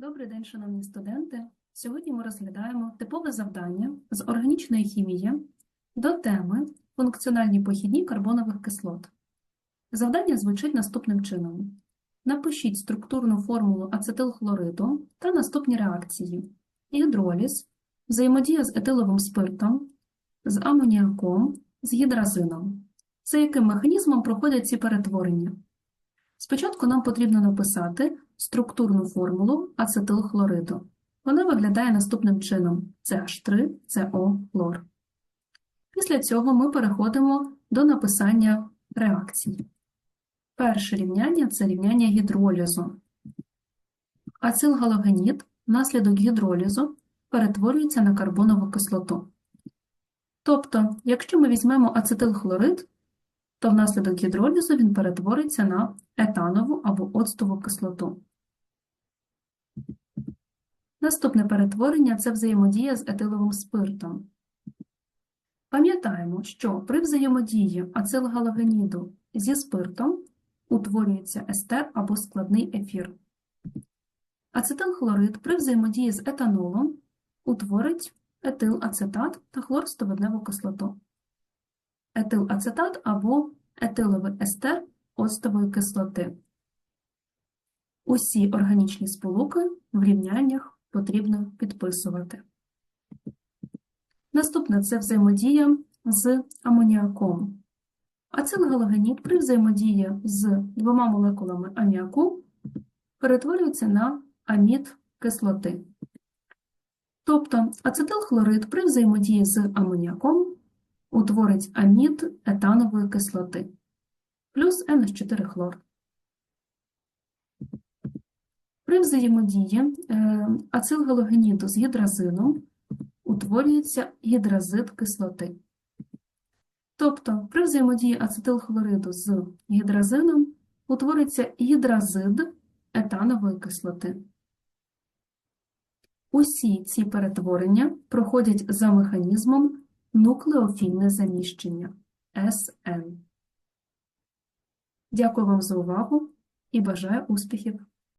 Добрий день, шановні студенти. Сьогодні ми розглядаємо типове завдання з органічної хімії до теми функціональні похідні карбонових кислот. Завдання звучить наступним чином. Напишіть структурну формулу ацетилхлориду та наступні реакції. Гідроліз, взаємодія з етиловим спиртом, з амоніаком, з гідразином. За яким механізмом проходять ці перетворення? Спочатку нам потрібно написати структурну формулу ацетилхлориду. Вона виглядає наступним чином: CH3, CO, хлор. Після цього ми переходимо до написання реакцій. Перше рівняння це рівняння гідролізу. Ацилгалогенід внаслідок гідролізу перетворюється на карбонову кислоту. Тобто, якщо ми візьмемо ацетилхлорид, то внаслідок гідролізу він перетвориться на етанову або оцтову кислоту. Наступне перетворення це взаємодія з етиловим спиртом. Пам'ятаємо, що при взаємодії ацилгалогеніду зі спиртом утворюється естер або складний ефір. Ацетилхлорид при взаємодії з етанолом утворить етилацетат та хлорстовидневу кислоту. Етилацетат або етиловий естер оцтової кислоти. Усі органічні сполуки в рівняннях потрібно підписувати. Наступне це взаємодія з амоніаком. Ацилгалогенід при взаємодії з двома молекулами аміаку перетворюється на амід кислоти. Тобто ацетилхлорид при взаємодії з амоніаком утворить амід етанової кислоти плюс NH4 хлор. При взаємодії е, ацилгалогеніду з гідразином утворюється гідразид кислоти. Тобто при взаємодії ацетилхлориду з гідразином утвориться гідразид етанової кислоти. Усі ці перетворення проходять за механізмом нуклеофільне заміщення СН. Дякую вам за увагу і бажаю успіхів!